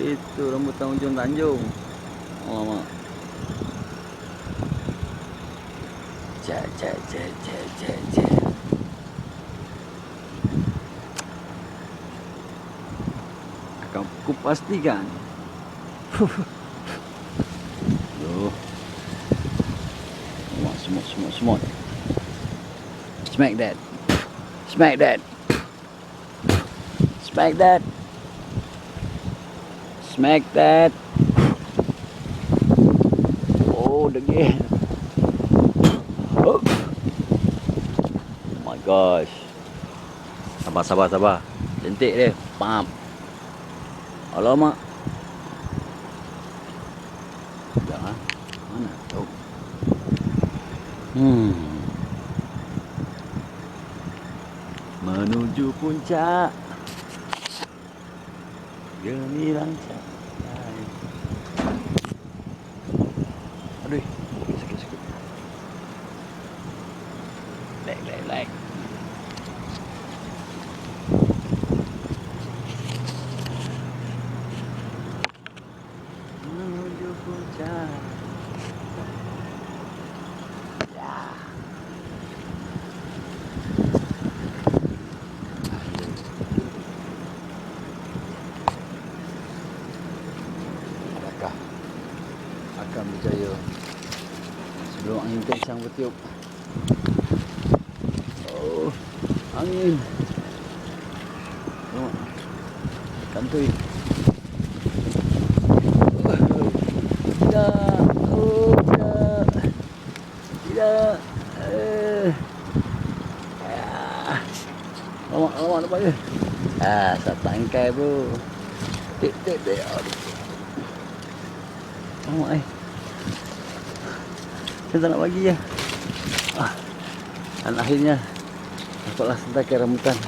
Itu rambutan ujung Tanjung. Alamak. Cek, cek, cek, cek, cek, cek. Akan kupastikan. Tuh. Semut, semut, semut, semut. Smack that. Smack that. Smack that. Smack that. Oh, degil. Oh. my gosh. Sabar, sabar, sabar. Cantik dia. Pam. Alamak. Sekejap ha. Mana? Oh. Hmm. Menuju puncak. Journey lang siya. Aduh, sikit sikit. Lag, lag, lag. Menuju. Bertiup? Oh, angin. Oh, kantoi. Tidak. Oh, tidak. Tidak. Eh. Ah. Lama, lama nampak dia. Ah, tak tangkai bro. Tik, tik, tik. Aduh. Lama eh. Saya tak nak bagi je. Ah. Dan akhirnya dapatlah sentakai rambutan.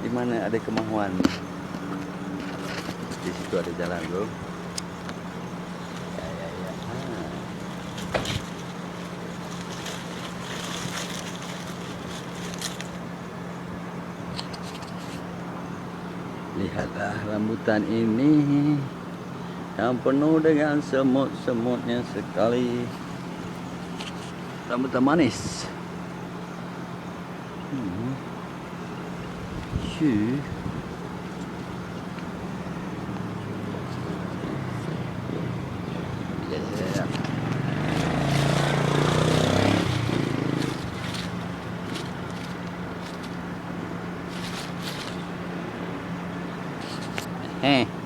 Di mana ada kemahuan. Di situ ada jalan bro. Lihatlah rambutan ini yang penuh dengan semut-semutnya sekali. Rambutan manis. Hmm. Shoo. Hey.